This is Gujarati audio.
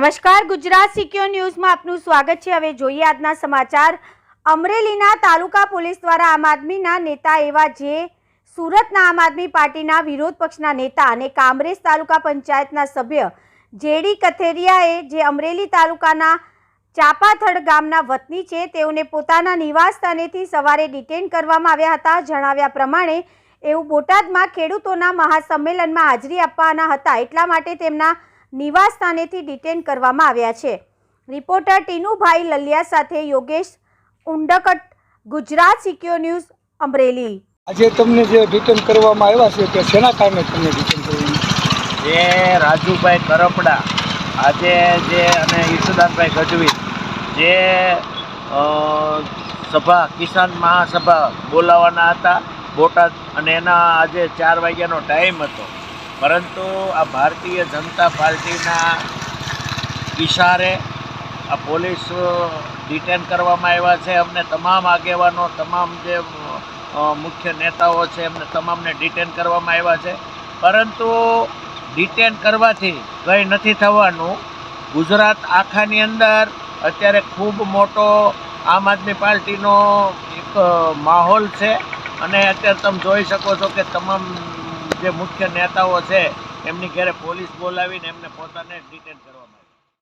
નમસ્કાર, ગુજરાત સિક્યોર ન્યૂઝમાં આપનું સ્વાગત છે. હવે જોઈએ આજના સમાચાર. અમરેલીના તાલુકા પોલીસ દ્વારા આમ આદમીના નેતા એવા જે સુરતના આમ આદમી પાર્ટીના વિરોધ પક્ષના નેતા અને કામરેજ તાલુકા પંચાયતના સભ્ય જેડી કથેરિયાએ જે અમરેલી તાલુકાના ચાપાથડ ગામના વતની છે, તેઓને પોતાના નિવાસ સ્થાનેથી સવારે ડિટેન કરવામાં આવ્યા હતા. જણાવ્યા પ્રમાણે, એવું બોટાદમાં ખેડૂતોના મહાસંમેલનમાં હાજરી આપવાના હતા. એટલા માટે તેમના નિવાસ સ્થાનેથી ડિટેન કરવામાં આવ્યા છે. રિપોર્ટર ટીનુભાઈ લલિયા સાથે યોગેશ ઉંડકટ ગુજરાત સિક્યોર ન્યૂઝ અમરેલી. આજે તમને જે ડિટેન કરવામાં આવ્યા છે તે શેના કારણે તમને ડિટેન કરવામાં જે રાજુભાઈ કરપડા આજે જે અને ઈશુદાનભાઈ ગઢવી જે સભા કિસાન મહાસભા બોલાવવાના હતા. બોટાદ અને એના આજે ચાર વાગ્યાનો ટાઈમ હતો. પરંતુ આ ભારતીય જનતા પાર્ટીના ઇશારે આ પોલીસ ડિટેન કરવામાં આવ્યા છે. અમને તમામ આગેવાનો, તમામ જે મુખ્ય નેતાઓ છે, એમને તમામને ડિટેન કરવામાં આવ્યા છે. પરંતુ ડિટેન કરવાથી કંઈ નથી થવાનું. ગુજરાત આખાની અંદર અત્યારે ખૂબ મોટો આમ આદમી પાર્ટીનો એક માહોલ છે. અને અત્યારે તમે જોઈ શકો છો કે તમામ જે મુખ્ય નેતાઓ છે એમની ઘરે પોલીસ બોલાવીને એમને પોતાને ડિટેન કરવામાં આવ્યા